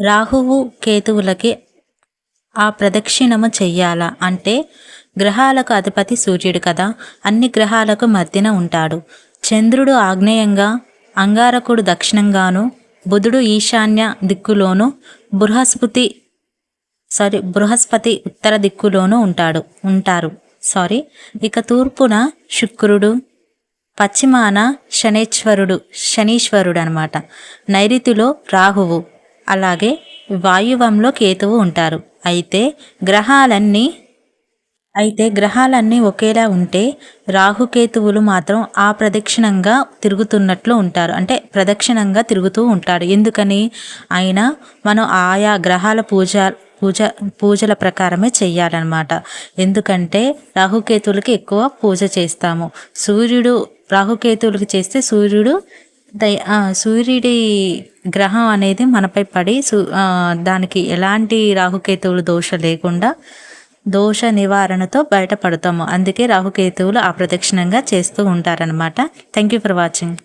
రాహువు కేతువులకి ఆ ప్రదక్షిణము చెయ్యాలా. అంటే గ్రహాలకు అధిపతి సూర్యుడు కదా అన్ని గ్రహాలకు మధ్యన ఉంటాడు. చంద్రుడు ఆగ్నేయంగా అంగారకుడు దక్షిణంగాను బుధుడు ఈశాన్య దిక్కులోను బృహస్పతి సారీ బృహస్పతి ఉత్తర దిక్కులోనూ ఉంటాడు ఉంటారు. సారీ ఇక తూర్పున శుక్రుడు పశ్చిమాన శనేశ్వరుడు శనీశ్వరుడు అనమాట నైరుతిలో రాహువు. అలాగే వాయువంలో కేతువు ఉంటారు. అయితే గ్రహాలన్నీ అయితే గ్రహాలన్నీ ఒకేలా ఉంటే రాహుకేతువులు మాత్రం ఆ ప్రదక్షిణంగా తిరుగుతున్నట్లు ఉంటారు. అంటే ప్రదక్షిణంగా తిరుగుతూ ఉంటాడు ఎందుకని? ఆయన మనం ఆయా గ్రహాల పూజ పూజ పూజల ప్రకారమే చెయ్యాలన్నమాట. ఎందుకంటే రాహుకేతువులకి ఎక్కువ పూజ చేస్తాము. సూర్యుడు రాహుకేతువులకి చేస్తే సూర్యుడు దై సూర్యుడి గ్రహం అనేది మనపై పడి సూ దానికి ఎలాంటి రాహుకేతువులు దోష లేకుండా దోష నివారణతో బయటపడతాము. అందుకే రాహుకేతువులు అప్రదక్షిణంగా చేస్తూ ఉంటారనమాట థ్యాంక్ యూ ఫర్ వాచింగ్